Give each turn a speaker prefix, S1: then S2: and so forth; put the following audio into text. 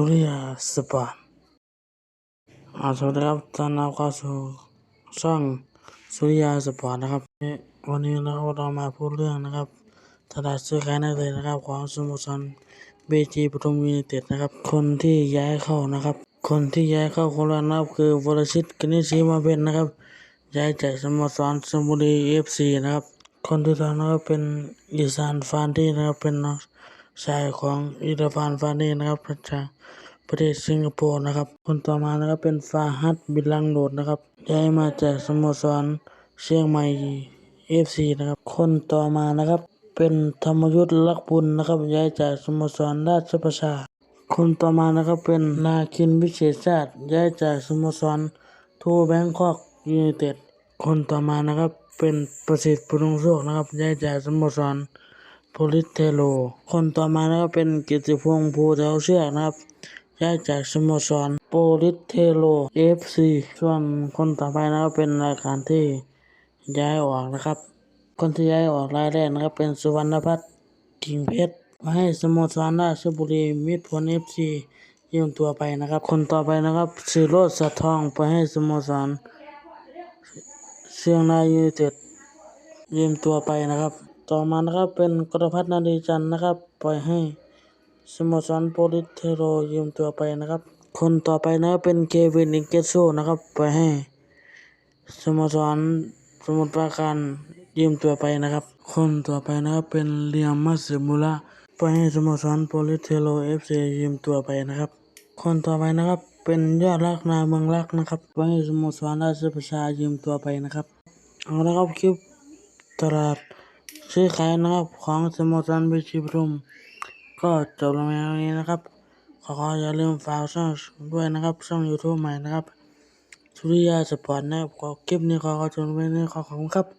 S1: สุริยาสปอร์ตอ่าสวัสดีครับตอนรับเข้าสู่ช่องสุริยาสปอร์ตนะครับ วันนี้เราเรามาพูดเรื่องนะครับ ตลาดซื้อขายนักเตะนะครับของสโมสรเบจีปทุมยูไนเต็ดนะครับ คนที่ย้ายเข้านะครับ คนที่ย้ายเข้าโคราชนะครับคือวรชิตกนิษฐ์ศรีมาเพชรนะครับ ย้ายจากสโมสรสมุทรเอฟซีนะครับ คนที่สองนะครับเป็นอีสานฟานดี้นะครับเป็นน้อ ชายของอิรฟานฟานีนะครับจากประเทศสิงคโปร์นะครับ คนต่อมานะครับเป็นฟาฮัดบิลังโดดนะครับย้ายมาจากสโมสรเชียงใหม่เอฟซีนะครับ คนต่อมานะครับเป็นธรรมยุทธ์ลักบุญนะครับย้ายจากสโมสรราชประชา คนต่อมานะครับเป็นนาคินวิเศษชาติย้ายจากสโมสรทูแบงคอกยูไนเต็ดคนต่อมานะครับเป็นประสิทธิ์ปุรุงโชคนะครับย้ายจากสโมสร พลิสเทโล คนต่อมานะครับเป็นกิติพงษ์ภูเทาเชือกนะครับย้ายจากสโมสรโพลิสเทโลเอฟซีส่วนคนต่อไปนะครับเป็นรายการที่ย้ายออกนะครับ คนที่ย้ายออกรายแรกนะครับเป็นสุวรรณพัฒน์กิ่งเพชรมาให้สโมสรราชบุรีมิตรผลเอฟซียืมตัวไปนะครับ คนต่อไปนะครับสิโรจน์สะทองไปให้สโมสรเชียงรายยูเต็ดยืมตัวไปนะครับ ต่อมานะครับเป็นกรพัฒน์นาดีจันนะครับ ปล่อยให้สโมสรโปลิสเทโรยืมตัวไปนะครับ คนต่อไปนะเป็นเควินอิงเกโซนะครับปล่อยให้สโมสรสมุทรปราการยืมตัวไปนะครับ คนต่อไปนะครับเป็นเลียมมัสมูระปล่อยให้สโมสรโปลิสเทโรเอฟซียืมตัวไปนะครับ คนต่อไปนะครับเป็นยอดรักนาเมืองรักนะครับปล่อยให้สโมสรราชประชายืมตัวไปนะครับเอาละครับคลิปตลาด ซื้อขายนะครับของสโมสรบิชิปทุม ก็จบลงในวันนี้นะครับขอขออย่าลืมฝากช่องด้วยนะครับ ช่องยูทูบใหม่นะครับสุริยาสปอร์ตนะครับขอคลิปนี้ขอขอชมไว้ในขอขอบคุณครับ